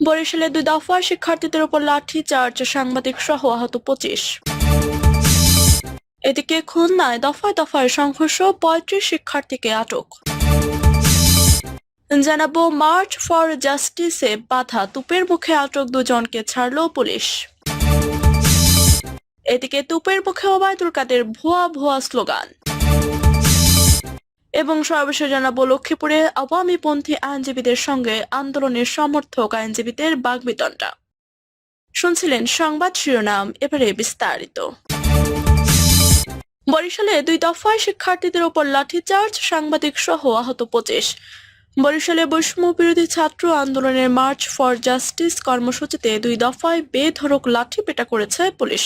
বরিশালে দুই দফা শিক্ষার্থীদের উপর লাঠি চার্জ, সাংবাদিক সহ আহত পঁচিশ। এদিকে খুলনায় দফায় দফায় সংঘর্ষ, পঁয়ত্রিশ শিক্ষার্থীকে আটক। জানাব, মার্চ ফর জাস্টিসে বাধা, তুপের মুখে আটক দুজনকে ছাড়ল পুলিশ। এদিকে তুপের মুখে ওবায়দুল কাদের ভুয়া ভুয়া স্লোগান। এবং সর্বশেষ জানাব লক্ষ্মীপুরে আওয়ামীপন্থী আইনজীবীদের সঙ্গে আন্দোলনের সমর্থক আইনজীবীদের বাগবিতণ্ডা। শুনছিলেন সংবাদ শিরোনাম, এবারে বিস্তারিত। বরিশালে দুই দফায় শিক্ষার্থীদের ওপর লাঠিচার্জ সাংবাদিক সহ আহত পঁচিশ। বরিশালে বৈষম্য বিরোধী ছাত্র আন্দোলনের মার্চ ফর জাস্টিস কর্মসূচিতে দুই দফায় বেধড়ক লাঠি পেটা করেছে পুলিশ।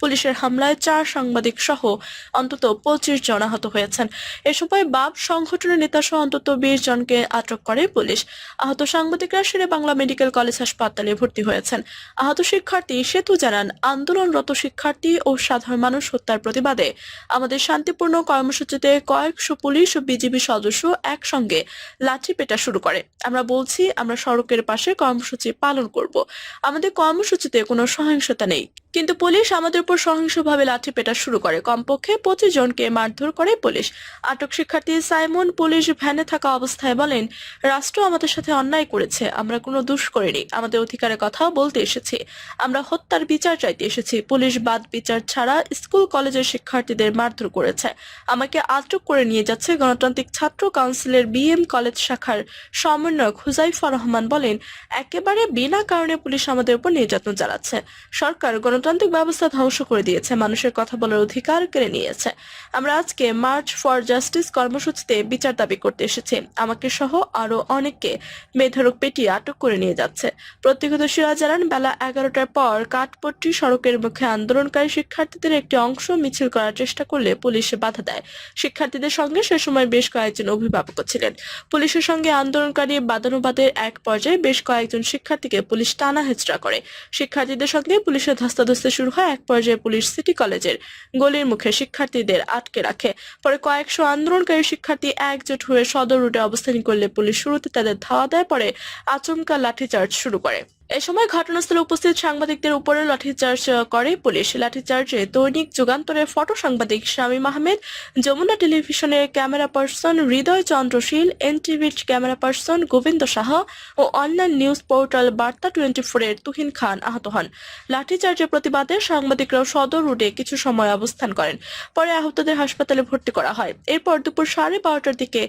পুলিশের হামলায় চার সাংবাদিক সহ অন্তত পঁচিশ জন আহত হয়েছেন। এ সময় বাপ সংগঠনের নেতা সহ অন্তত বিশ জনকে আটক করে পুলিশ। আহত সাংবাদিকরা শেরে বাংলা মেডিকেল কলেজ হাসপাতালে ভর্তি হয়েছেন। আহত শিক্ষার্থী সেতু জানান, আন্দোলনরত শিক্ষার্থী ও সাধারণ মানুষ হত্যার প্রতিবাদে আমাদের শান্তিপূর্ণ কর্মসূচিতে কয়েকশো পুলিশ ও বিজিবি সদস্য একসঙ্গে লাঠি পেটা শুরু করে। আমরা বলছি, আমরা সড়কের পাশে কর্মসূচি পালন করব। আমাদের কর্মসূচিতে কোনো সহিংসতা নেই। কিন্তু পুলিশ আমাদের উপর সহিংসভাবে লাঠি পেটা শুরু করে। কমপক্ষে পঁচিশ জনকে মারধর করে পুলিশ। আটক শিক্ষার্থী সাইমন পুলিশ ভ্যানে থাকা অবস্থায় বলেন, রাষ্ট্র আমাদের সাথে অন্যায় করেছে, আমরা কোনো দুষ করিনি। আমাদের অধিকারের কথা বলতে এসেছি। আমরা হত্যার বিচার চাইতে এসেছি। পুলিশ বাদ বিচার ছাড়া স্কুল, কলেজের শিক্ষার্থীদের মারধর করেছে। আমাকে আটক করে নিয়ে যাচ্ছে গণতান্ত্রিক ছাত্র কাউন্সিলের বিএম কলেজ শাখার সমন্বয়ক হুজাইফা রহমান বলেন, একেবারে বিনা কারণে পুলিশ আমাদের উপর নির্যাতন চালাচ্ছে। সরকার গণতান্ত্রিক ব্যবস্থা ধ্বংস করে দিয়েছে। মানুষের কথা বলার অধিকার কেড়ে নিয়েছে। আমরা আজকে মার্চ ফর জাস্টিস কর্মসূচিতে বিচার দাবি করতে এসেছি। আমাকে সহ আরও অনেককে বেধরক পেটিয়ে আটক করে নিয়ে যাচ্ছে। প্রত্যক্ষদর্শীরা জানান, বেলা এগারোটার পর কাঠপট্টি সড়কের মুখে আন্দোলনকারী শিক্ষার্থীদের একটি অংশ মিছিল করার চেষ্টা করলে পুলিশ বাধা দেয়। শিক্ষার্থীদের সঙ্গে সে সময় বেশ কয়েকজন অভিভাবক ছিলেন। পুলিশের সঙ্গে আন্দোলনকারী বাদানুবাদের এক পর্যায়ে বেশ কয়েকজন শিক্ষার্থীকে পুলিশ টানা হেচড়া করে। শিক্ষার্থীদের সঙ্গে পুলিশের ধস্তাধস্তি শুরু হয় এক পর্যায়ে পুলিশ সিটি কলেজের গলির মুখে শিক্ষার্থীদের আটকে রাখে। পরে কয়েকশো আন্দোলনকারী শিক্ষার্থী একজোট হয়ে সদর রুটে অবস্থান করলে পুলিশ শুরুতে তাদের ধাওয়া দেয়, পরে আচমকা লাঠিচার্জ শুরু করে। এ সময় ঘটনাস্থলে উপস্থিত সাংবাদিকদের উপরে লাঠিচার্জ করে পুলিশ। লাঠিচার্জে দৈনিক যুগান্তরের ফটো সাংবাদিক শামীম আহমেদ, যমুনা টেলিভিশনের ক্যামেরা পার্সন হৃদয় চন্দ্রশীল এনটিভির ক্যামেরা পার্সন গোবিন্দ সাহা ও online news portal Barta twenty ফোরের তুহিন খান আহত হন। লাঠিচার্জের প্রতিবাদে সাংবাদিকরাও সদর রুটে কিছু সময় অবস্থান করেন। পরে আহতদের হাসপাতালে ভর্তি করা হয়। এরপর দুপুর সাড়ে বারোটার দিকে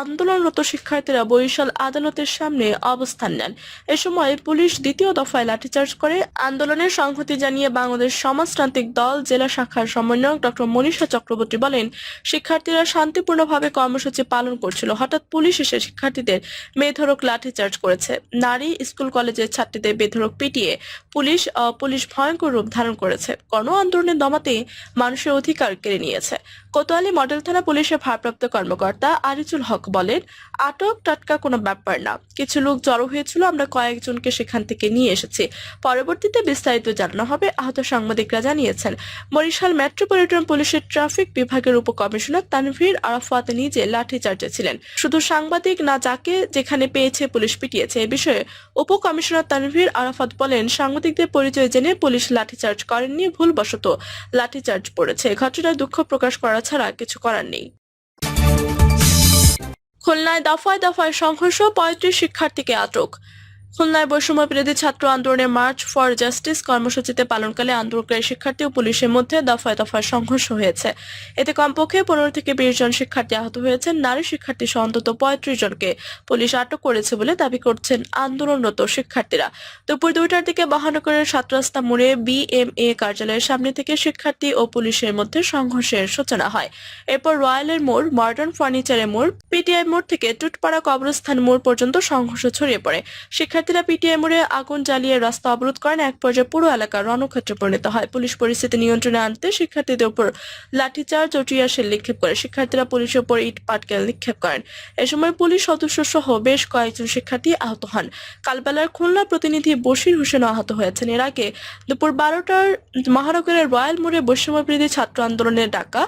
আন্দোলনরত শিক্ষার্থীরা বরিশাল আদালতের সামনে অবস্থান নেন। এ সময় পুলিশ দ্বিতীয় দফায় লাঠিচার্জ করে আন্দোলনের সংহতি জানিয়ে বাংলাদেশ সমাজতান্ত্রিক দল জেলা শাখার সমন্বয়ক ডক্টর মনীষা চক্রবর্তী বলেন, শিক্ষার্থীরা শান্তিপূর্ণভাবে কর্মসূচি পালন করছিল। হঠাৎ পুলিশ এসে শিক্ষার্থীদের বেধরক লাঠিচার্জ করেছে। নারী স্কুল কলেজের ছাত্রীদের বেধরক পিটিয়ে পুলিশ পুলিশ ভয়ঙ্কর রূপ ধারণ করেছে। গণ আন্দোলনের দমাতে মানুষের অধিকার কেড়ে নিয়েছে। কোতোয়ালি মডেল থানা পুলিশের ভারপ্রাপ্ত কর্মকর্তা আরিজুল হক বলেন, আটক টাটকা কোনো ব্যাপার না। কিছু লোক জড়ো হয়েছিল, আমরা কয়েকজনকে সেখান থেকে নিয়ে এসেছি। পরবর্তীতে বিস্তারিত জানানো হবে, আহত সাংবাদিকরা জানিয়েছেন, বরিশাল মেট্রোপলিটন পুলিশের ট্রাফিক বিভাগের উপকমিশনার তানভীর আরাফাত নিজে লাঠিচার্জে ছিলেন। শুধু সাংবাদিক না, যাকে যেখানে পেয়েছে পুলিশ পিটিয়েছে। এ বিষয়ে উপকমিশনার তানভীর আরাফাত বলেন, সাংবাদিকদের পরিচয় জেনে পুলিশ লাঠিচার্জ করেননি, ভুলবশত লাঠিচার্জ পড়েছে। ঘটনায় দুঃখ প্রকাশ করা ছাড়া কিছু করার নেই। খুলনায় দফায় দফায় সংঘর্ষ পঁয়ত্রিশ শিক্ষার্থীকে আটক। খুলনায় বৈষম্য বিরোধী ছাত্র আন্দোলনের মার্চ ফর জাস্টিস কর্মসূচিতে পালনকালে আন্দোলনকারী শিক্ষার্থী ও পুলিশের মধ্যে দফায় দফায় সংঘর্ষ হয়েছে। এতে কমপক্ষে পনেরো থেকে বিশ জন শিক্ষার্থী আহত হয়েছেন। নারী শিক্ষার্থী সহ অন্তত পঁয়ত্রিশ জনকে পুলিশ আটক করেছে বলে দাবি করছেন আন্দোলনরত শিক্ষার্থীরা। দুপুর দুইটার দিকে মহানগরের সাত রাস্তা মোড়ে বিএমএ কার্যালয়ের সামনে থেকে শিক্ষার্থী ও পুলিশের মধ্যে সংঘর্ষের সূচনা হয়। এরপর রয়্যালের মোড়, মডার্ন ফার্নিচারের মোড়, পিটিআই মোড় থেকে টুটপাড়া কবরস্থান মোড় পর্যন্ত সংঘর্ষ ছড়িয়ে পড়ে। শিক্ষার্থীরা পিটিআই মোড়ে আগুন জ্বালিয়ে রাস্তা অবরোধ করেন। এক পর্যায়ে পুরো এলাকা রণক্ষেত্রে পরিণত হয়। পুলিশ পরিস্থিতি নিয়ন্ত্রণে আনতে শিক্ষার্থীদের উপর লাঠিচার্জ ও টিয়ারশেল নিক্ষেপ করে। শিক্ষার্থীরা পুলিশের উপর ইট, পাটকেল নিক্ষেপ করেন। এ সময় পুলিশ সদস্য সহ বেশ কয়েকজন শিক্ষার্থী আহত হন। কালবেলার খুলনা প্রতিনিধি বশির হোসেনও আহত হয়েছেন। এর আগে দুপুর বারোটার মহানগরের রয়্যাল মোড়ে বৈষম্যবিরোধী ছাত্র আন্দোলনের ডাকা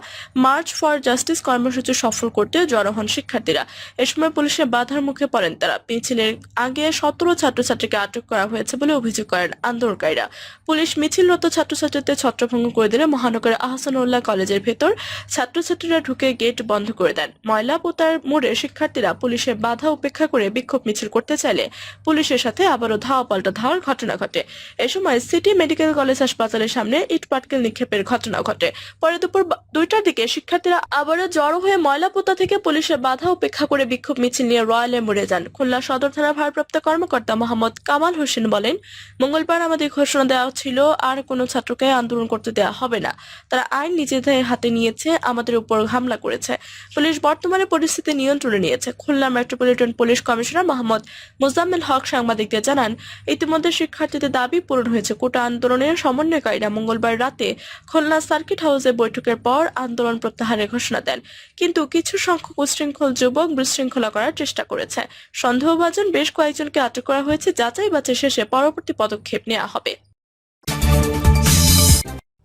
মার্চ ফর জাস্টিস কর্মসূচি সফল করতে জড়ো হন শিক্ষার্থীরা। এ সময় পুলিশের বাধার মুখে পড়েন তারা। মিছিলের আগে সতেরো ছাত্রছাত্রীকে আটক করা হয়েছে বলে অভিযোগ করেন আন্দোলনকারীরা। পুলিশ মিছিলরত ছাত্রছাত্রীদের ছত্রভঙ্গ করে দিলে মহানগরের আহসানুল্লাহ কলেজের ভেতর ছাত্রছাত্রীরা ঢুকে গেট বন্ধ করে দেন। ময়লা পোতার মোড়ে শিক্ষার্থীরা পুলিশের বাধা উপেক্ষা করে বিক্ষোভ মিছিল করতে চাইলে পুলিশের সাথে আবারও ধাওয়া পাল্টা ধাওয়ার ঘটনা ঘটে। এ সময় সিটি মেডিকেল কলেজ হাসপাতালের সামনে ইট পাটকেল নিক্ষেপের ঘটনা ঘটে। পরে দুপুর দুইটার দিকে শিক্ষার্থীরা আবারও জড়ো হয়ে ময়লাপোতা থেকে পুলিশের বাধা উপেক্ষা করে বিক্ষোভ মিছিল নিয়ে রয়্যালে মরে যান। খুলনা সদর থানার ভারপ্রাপ্ত কর্মকর্তা মোহাম্মদ কামাল হোসেন বলেন, মঙ্গলবার আমাদের ঘোষণা দেওয়া ছিল, আর কোনো ছাত্রকে আন্দোলন করতে দেওয়া হবে না। তারা আইন নিজেদের হাতে নিয়েছে, আমাদের উপর হামলা করেছে। পুলিশ বর্তমানে পরিস্থিতি নিয়ন্ত্রণে নিয়েছে। Khulna metropolitan police commissioner Mohammad Mozammel Haque সাংবাদিকদের জানান, ইতিমধ্যে শিক্ষার্থীদের দাবি পূরণ হয়েছে। কোটা আন্দোলনের সমন্বয়কারীরা মঙ্গলবার রাতে খুলনা সার্কিট হাউসে বৈঠকের পর আন্দোলন প্রত্যাহারের ঘোষণা দেন। কিন্তু কিছু সংখ্যক উশৃঙ্খল যুবক বিশৃঙ্খলা করার চেষ্টা করেছে। সন্দেহভাজন বেশ কয়েকজনকে আটক করা হয়েছে যাচাই বাছাই শেষে পরবর্তী পদক্ষেপ নেওয়া হবে।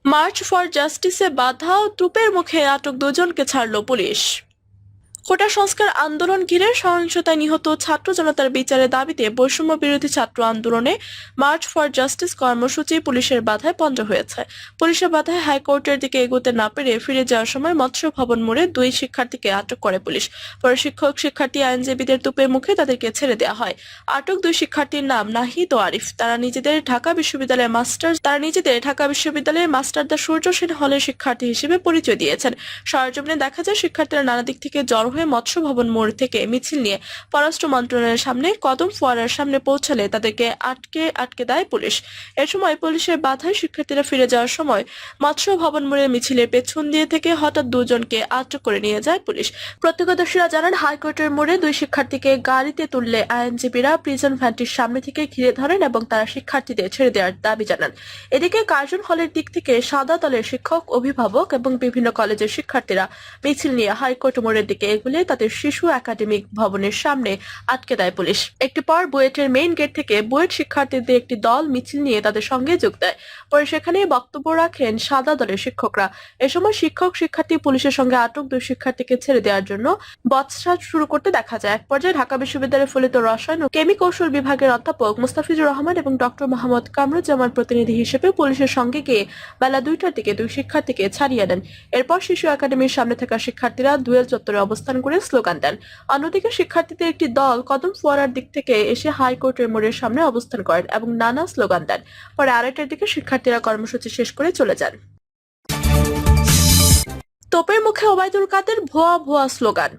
মার্চ ফর জাস্টিসে বাধা ও তুপের মুখে আটক দুজনকে ছাড়ল পুলিশ। কোটা সংস্কার আন্দোলন ঘিরে সহিংসতায় নিহত ছাত্র জনতার বিচারের দাবিতে বৈষম্য বিরোধী ছাত্র আন্দোলনে মার্চ ফর জাস্টিস কর্মসূচি পুলিশের বাধায় পঞ্জ হয়েছে। পুলিশের বাধায় হাইকোর্টের দিকে এগোতে না পেরে ফিরে যাওয়ার সময় মৎস্য ভবন মোড়ে দুই শিক্ষার্থীকে আটক করে পুলিশ। পরে শিক্ষক, শিক্ষার্থী, আইনজীবীদের তুপের মুখে তাদেরকে ছেড়ে দেওয়া হয়। আটক দুই শিক্ষার্থীর নাম নাহিদ ও আরিফ। তারা নিজেদের ঢাকা বিশ্ববিদ্যালয়ের মাস্টার তারা নিজেদের ঢাকা বিশ্ববিদ্যালয়ের মাস্টারদা সূর্য সেন হলের শিক্ষার্থী হিসেবে পরিচয় দিয়েছেন। সরজমিনে দেখা যায়, শিক্ষার্থীরা নানা দিক থেকে জড়ো হয়ে মৎস্য ভবন মোড় থেকে মিছিল নিয়ে পররাষ্ট্র মন্ত্রণালয়ের সামনে কদম ফোয়ারার সামনে পৌঁছালে তাদেরকে আটকে আটকে দেয় পুলিশ। এ সময় পুলিশের বাধায় শিক্ষার্থীরা ফিরে যাওয়ার সময় মৎস্য ভবন মোড়ের মিছিলের পেছন দিয়ে থেকে হঠাৎ দুজনকে আটক করে নিয়ে যায় পুলিশ। প্রত্যক্ষদর্শীরা জানান, হাইকোর্টের মোড়ে দুই শিক্ষার্থীকে গাড়িতে তুললে আইনজীবীরা প্রিজন ভ্যানটির সামনে থেকে ঘিরে ধরেন এবং তারা শিক্ষার্থীদের ছেড়ে দেওয়ার দাবি জানান। এদিকে কার্জন হলের দিক থেকে সাদা দলের শিক্ষক, অভিভাবক এবং বিভিন্ন কলেজের শিক্ষার্থীরা মিছিল নিয়ে হাইকোর্ট মোড়ের দিকে এগুলে তাদের শিশু একাডেমিক ভবনের সামনে আটকে দেয় পুলিশ। একটি পর বুয়েটের মেইন গেট থেকে বুয়েট শিক্ষার্থীদের একটি দল মিছিল নিয়ে তাদের সঙ্গে যোগ দেয়। পরে সেখানে বক্তব্য রাখেন সাদা দলের শিক্ষকরা। এ সময় শিক্ষক, শিক্ষার্থী পুলিশের সঙ্গে আটক দুই শিক্ষার্থীকে ছেড়ে দেওয়ার জন্য বৎসাজ শুরু করতে দেখা যায়। এক পর্যায়ে ঢাকা বিশ্ববিদ্যালয়ের ফলিত রসায়ন ও কেমি কৌশল বিভাগের অধ্যাপক মুস্তাফিজুর রহমান এবং ডক্টর মোহাম্মদ কামরুজ্জামান প্রতিনিধি হিসেবে পুলিশের সঙ্গে গিয়ে বেলা দুইটার দিকে দুই শিক্ষার্থীকে ছাড়িয়ে নেন। এরপর শিশু একাডেমির সামনে থাকা শিক্ষার্থীরা দুয়েল চত্বরে অবস্থান করে স্লোগান দেন। অন্যদিকে শিক্ষার্থীদের একটি দল কদম ফোয়ারার দিক থেকে এসে হাইকোর্টের মোড়ের সামনে অবস্থান করেন এবং নানা স্লোগান দেন। পরে আড়াইটার দিকে শিক্ষার্থীরা কর্মসূচি শেষ করে চলে যান। তোপের মুখে ওবায়দুল কাদের ভুয়া ভুয়া স্লোগান।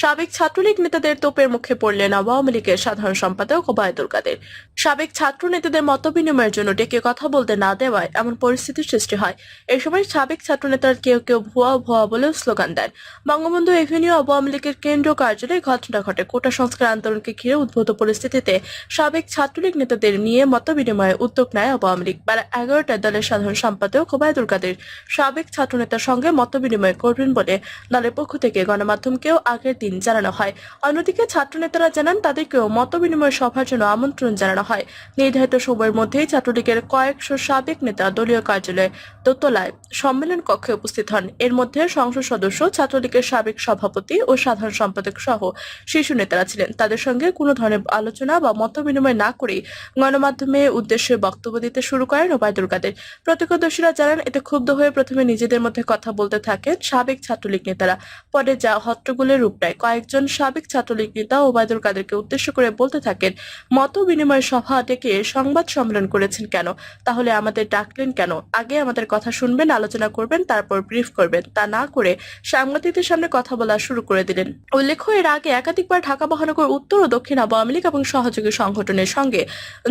সাবেক ছাত্রলীগ নেতাদের তোপের মুখে পড়লেন আওয়ামী লীগের সাধারণ সম্পাদক ওবায়দুল কাদের। সাবেক ছাত্র নেতাদের মত বিনিময়ের জন্য ডেকে কথা বলতে না দেওয়ায় এমন পরিস্থিতির সৃষ্টি হয়। এই সময় সাবেক ছাত্র নেতার কেউ কেউ ভুয়া ভুয়া বলেও স্লোগান দেন। বঙ্গবন্ধু এভিনিউ আওয়ামী লীগের কেন্দ্র কার্যালয়ে ঘটনা ঘটে। কোটা সংস্কার আন্দোলনকে ঘিরে উদ্ভূত পরিস্থিতিতে সাবেক ছাত্রলীগ নেতাদের নিয়ে মত বিনিময়ে উদ্যোগ নেয় আওয়ামী লীগ। বেলা এগারোটায় দলের সাধারণ সম্পাদক ওবায়দুল কাদের সাবেক ছাত্র নেতার সঙ্গে মত বিনিময় করবেন বলে দলের পক্ষ থেকে গণমাধ্যমকেও আগের দিন জানানো হয়। অন্যদিকে ছাত্র নেতারা জানান, তাদেরকেও মত বিনিময় সভার জন্য আমন্ত্রণ জানানো হয়। নির্ধারিত সময়ের মধ্যেই ছাত্রলীগের কয়েকশো সাবেক নেতা দলীয় কার্যালয়ে দোতলায় সম্মেলন কক্ষে উপস্থিত হন। এর মধ্যে সংসদ সদস্য, ছাত্রলীগের সাবেক সভাপতি ও সাধারণ সম্পাদক সহ শীর্ষ নেতারা ছিলেন। তাদের সঙ্গে কোনো ধরনের আলোচনা বা মত বিনিময় না করেই গণমাধ্যমে উদ্দেশ্যে বক্তব্য দিতে শুরু করেন ওবায়দুল কাদের। প্রত্যক্ষদর্শীরা জানান, এতে ক্ষুব্ধ হয়ে প্রথমে নিজেদের মধ্যে কথা বলতে থাকেন সাবেক ছাত্রলীগ নেতারা। পরে যা হট্টগোলের রূপ নেয় কয়েকজন সাবেক ছাত্রলীগ নেতা ওবায়দুল কাদেরকে উদ্দেশ্য করে বলতে থাকেন, মত বিনিময় সভা ডেকে সংবাদ সম্মেলন করেছেন কেন? তাহলে আমাদের ডাকলেন কেন? আগে আমাদের কথা শুনবেন, আলোচনা করবেন, তারপর ব্রিফ করবেন। তা না করে সাংবাদিকদের সামনে কথা বলা শুরু করে দিলেন। উল্লেখ্য, এর আগে একাধিকবার ঢাকা মহানগর উত্তর ও দক্ষিণ আওয়ামী লীগ এবং সহযোগী সংগঠনের সঙ্গে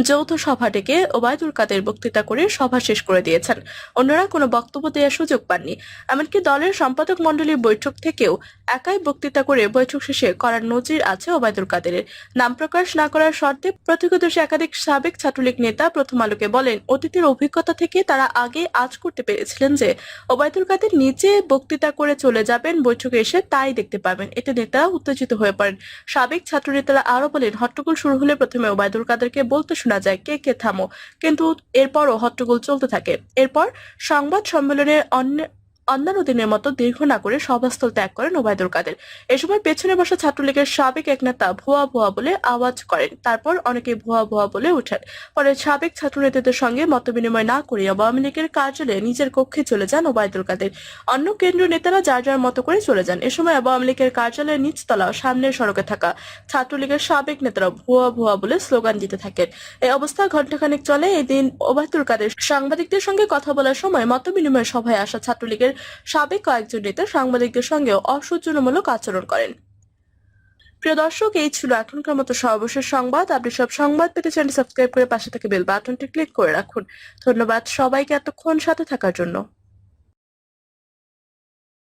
যৌথ সভা ডেকে ওবায়দুল কাদের বক্তৃতা করে সভা শেষ করে দিয়েছেন। অন্যরা কোনো বক্তব্য দেওয়ার সুযোগ পাননি। এমনকি দলের সম্পাদক মণ্ডলীর বৈঠক থেকেও একাই বক্তৃতা করে বৈঠক শেষে করার নজির আছে ওবায়দুল কাদেরের। নাম প্রকাশ না করার শর্তে প্রত্যক্ষদর্শী একাধিক সাবেক ছাত্রলীগ নেতা প্রথম আলোকে বলেন, অতীতের অভিজ্ঞতা থেকে তারা আগে আজ করতে পেরেছিলেন যে, ওবায়দুল কাদের নিজে বক্তৃতা করে চলে যাবেন, বৈঠকে এসে তাই দেখতে পাবেন। এতে নেতারা উত্তেজিত হয়ে পড়েন। সাবেক ছাত্র নেতারা আরও বলেন, হট্টগোল শুরু হলে প্রথমে ওবায়দুল কাদেরকে বলতে শোনা যায়, কে কে থামো। কিন্তু এরপরও হট্টগোল চলতে থাকে। এরপর সংবাদ সম্মেলনের অন্য অন্যান্য দিনের মতো দীর্ঘ না করে সভাস্থল ত্যাগ করেন ওবায়দুল কাদের। এ সময় পেছনে বসা ছাত্রলীগের সাবেক এক নেতা ভুয়া ভুয়া বলে আওয়াজ করেন। তারপর অনেকে ভুয়া ভুয়া বলে ওঠেন পরে সাবেক ছাত্রনেতাদের সঙ্গে মতবিনিময় না করে আওয়ামী লীগের কার্যালয়ে নিজের কক্ষে চলে যান ওবায়দুল কাদের। অন্য কেন্দ্রীয় নেতারা যার যার মতো করে চলে যান। এ সময় আওয়ামী লীগের কার্যালয়ের নিচতলা সামনের সড়কে থাকা ছাত্রলীগের সাবেক নেতারা ভুয়া ভুয়া বলে স্লোগান দিতে থাকেন। এই অবস্থা ঘণ্টাখানেক চলে। এদিন ওবায়দুল কাদের সাংবাদিকদের সঙ্গে কথা বলার সময় মত মতবিনিময় সভায় আসা ছাত্রলীগের সাবেক কয়েকজন নেতা সাংবাদিকদের সঙ্গেও অসৌজন্যমূলক আচরণ করেন। প্রিয় দর্শক, এই ছিল এখনকার মতো সর্বশেষ সংবাদ। আপনি সব সংবাদ পেতে চ্যানেল সাবস্ক্রাইব করে পাশে থেকে বেল বাটনটি ক্লিক করে রাখুন। ধন্যবাদ সবাইকে এতক্ষণ সাথে থাকার জন্য।